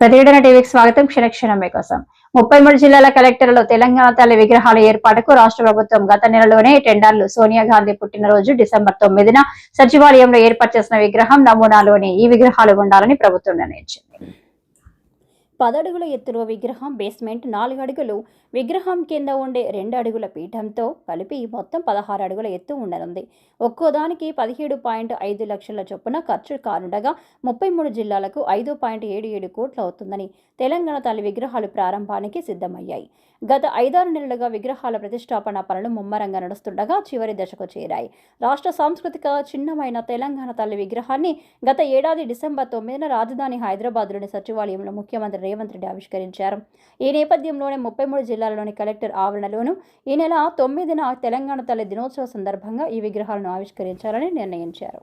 ప్రతిఘటన టీవీకి స్వాగతం. క్షణక్షణం కోసం ముప్పై మూడు జిల్లాల కలెక్టర్లు తెలంగాణ తల్లి విగ్రహాల ఏర్పాటుకు రాష్ట్ర ప్రభుత్వం గత నెలలోనే టెండర్లు. సోనియా గాంధీ పుట్టినరోజు డిసెంబర్ తొమ్మిదిన సచివాలయంలో ఏర్పాటు చేసిన విగ్రహం నమూనాలోని ఈ విగ్రహాలు ఉండాలని ప్రభుత్వం నిర్ణయించింది. పదడుగుల ఎత్తులో విగ్రహం బేస్మెంట్ నాలుగు అడుగులు. విగ్రహం కింద ఉండే రెండు అడుగుల పీఠంతో కలిపి మొత్తం పదహారు అడుగుల ఎత్తు ఉండనుంది. ఒక్కోదానికి పదిహేడు పాయింట్ ఐదు లక్షల చొప్పున ఖర్చు కానుండగా ముప్పై మూడు జిల్లాలకు ఐదు పాయింట్ ఏడు ఏడు కోట్లు అవుతుందని తెలంగాణ తల్లి విగ్రహాలు ప్రారంభానికి సిద్ధమయ్యాయి. గత ఐదారు నెలలుగా విగ్రహాల ప్రతిష్టాపన పనులు ముమ్మరంగా నడుస్తుండగా చివరి దశకు చేరాయి. రాష్ట్ర సాంస్కృతిక చిహ్నమైన తెలంగాణ తల్లి విగ్రహాన్ని గత ఏడాది డిసెంబర్ తొమ్మిదిన రాజధాని హైదరాబాద్లోని సచివాలయంలో ముఖ్యమంత్రి రేవంత్ రెడ్డి ఆవిష్కరించారు. ఈ నేపథ్యంలోనే ముప్పై మూడు జిల్లాలలోని కలెక్టర్ ఆవరణలోను ఈ నెల తొమ్మిదిన తెలంగాణ తల్లి దినోత్సవ సందర్భంగా ఈ విగ్రహాలను ఆవిష్కరించాలని నిర్ణయించారు.